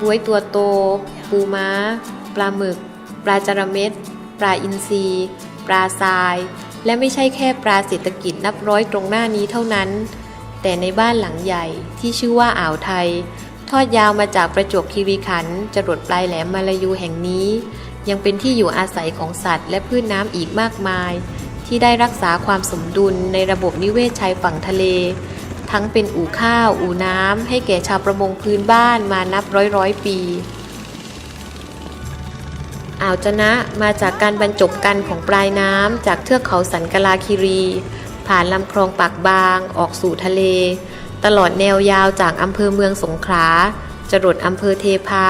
บ๊วยตัวโต ปูม้า ปลาหมึก ปลาจระเม็ด ปลาอินทรีปลาทราย และไม่ใช่แค่ปลาเศรษฐกิจนับร้อยตรงหน้านี้เท่านั้น แต่ในบ้านหลังใหญ่ที่ชื่อว่าอ่าวไทย ทอดยาวมาจากประจวบคีรีขันธ์จรดปลายแหลมมาลายูแห่งนี้ ยังเป็นที่อยู่อาศัยของสัตว์ และพืชน้ำอีกมากมาย ที่ได้รักษาความสมดุลในระบบนิเวศชายฝั่งทะเล ทั้งเป็นอู่ข้าว อู่น้ำให้แก่ชาวประมงพื้นบ้านมานับร้อยร้อยปีอ่าวจนะมาจากการบรรจบกันของปลายน้ำจากเทือกเขาสันกลาคีรี ผ่านลำคลองปากบาง ออกสู่ทะเล ตลอดแนวยาวจากอำเภอเมืองสงขลาจรดอำเภอเทพา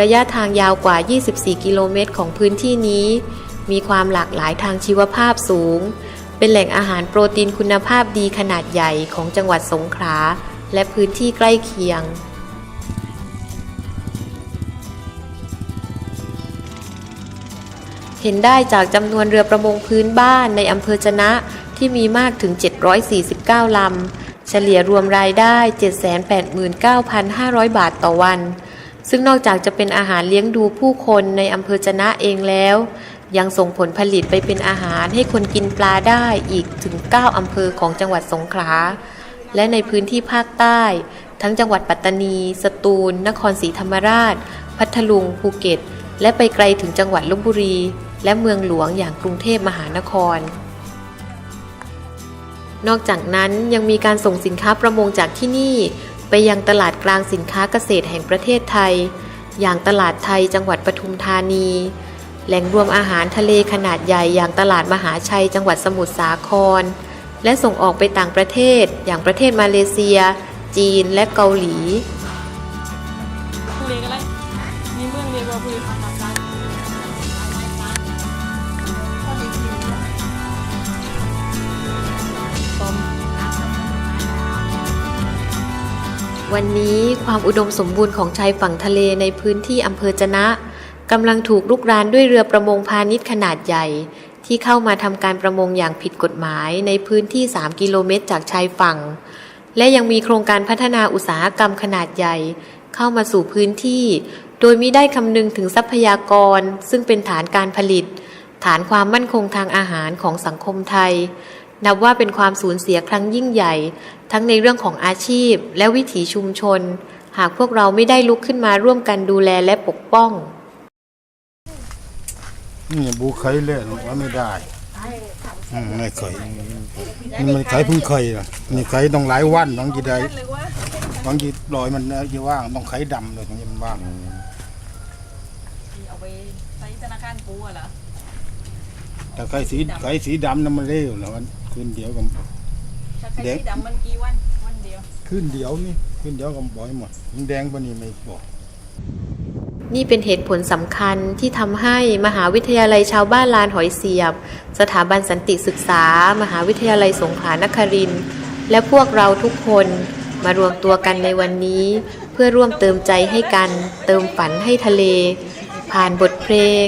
ระยะทางยาวกว่า 24 กิโลเมตรของพื้นที่นี้ มีความหลากหลายทางชีวภาพสูง เป็นแหล่งอาหารโปรตีนคุณภาพดีขนาดใหญ่ของจังหวัดสงขลาและพื้นที่ใกล้เคียง เห็นได้จากจำนวนเรือประมงพื้นบ้านในอำเภอจนะที่มีมากถึง 749 ลำ เฉลี่ยรวมรายได้ 789,500 บาทต่อวัน ซึ่งนอกจากจะเป็นอาหารเลี้ยงดูผู้คนในอำเภอจนะเองแล้ว ยังส่งผลผลิตไปเป็นอาหารให้คนกินปลาได้อีกถึง 9 อำเภอของจังหวัดสงขลา และในพื้นที่ภาคใต้ ทั้งจังหวัดปัตตานี สตูล นครศรีธรรมราช พัทลุง ภูเก็ต และไปไกลถึงจังหวัดลบบุรี และเมืองหลวงอย่างกรุงเทพมหานคร นอกจากนั้นยังมีการส่งสินค้าประมงจากที่นี่ ไปยังตลาดกลางสินค้าเกษตรแห่งประเทศไทย อย่างตลาดไทยจังหวัดปทุมธานี แหล่งรวมอาหารทะเลขนาดใหญ่อย่างตลาดมหาชัยจังหวัดสมุทรสาคร และส่งออกไปต่างประเทศ อย่างประเทศมาเลเซีย จีนและเกาหลีเรียนอะไรมีเมืองเรียกว่าภูเรียนความรักวันนี้ความอุดมสมบูรณ์ของชายฝั่งทะเลในพื้นที่อำเภอจะนะ กำลังถูกลุกรานด้วยเรือประมงพาณิชย์ขนาดใหญ่ ที่เข้ามาทำการประมงอย่างผิดกฎหมายในพื้นที่ 3 กิโลเมตรจากชายฝั่ง และยังมีโครงการพัฒนาอุตสาหกรรมขนาดใหญ่ เข้ามาสู่พื้นที่ โดยมิได้คำนึงถึงทรัพยากร ซึ่งเป็นฐานการผลิต ฐานความมั่นคงทางอาหารของสังคมไทย นับว่าเป็นความสูญเสียครั้งยิ่งใหญ่ ทั้งในเรื่องของอาชีพ และวิถีชุมชน หากพวกเราไม่ได้ลุกขึ้นมาร่วมกันดูแลและปกป้อง นี่บูเคยเลยว่าไม่ได้อืมไม่เคยมันไม่เคยเพิ่งเคยนะนี่เคยต้องหลายวันต้องจีได้หรือว่าบางทีลอยมันจะว่างต้องไขดำเลยตรงนี้มันว่างเอาไปใช้ธนาคารปูอะเหรอแต่ไขสีไขสีดำนั้นมันเร็วแล้วมันคืนเดียวกับถ้าใช้เด็กสีดำมันกี่วันวันเดียวคืนเดียวนี่คืนเดียวกับบ่อยหมดมันแดงปานนี้ไม่บอก นี่เป็นเหตุผลสำคัญที่ทำให้มหาวิทยาลัยชาวบ้านลานหอยเสียบ สถาบันสันติศึกษา มหาวิทยาลัยสงขลานครินและพวกเราทุกคนมารวมตัวกันในวันนี้ เพื่อร่วมเติมใจให้กัน เติมฝันให้ทะเล ผ่านบทเพลง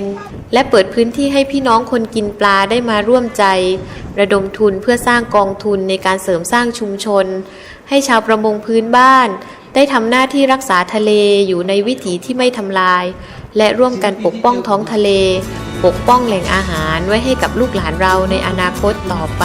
และเปิดพื้นที่ให้พี่น้องคนกินปลาได้มาร่วมใจ ระดมทุนเพื่อสร้างกองทุนในการเสริมสร้างชุมชน ให้ชาวประมงพื้นบ้าน ได้ทำหน้าที่รักษาทะเลอยู่ในวิถีที่ไม่ทำลาย และร่วมกันปกป้องท้องทะเล ปกป้องแหล่งอาหารไว้ให้กับลูกหลานเราในอนาคตต่อไป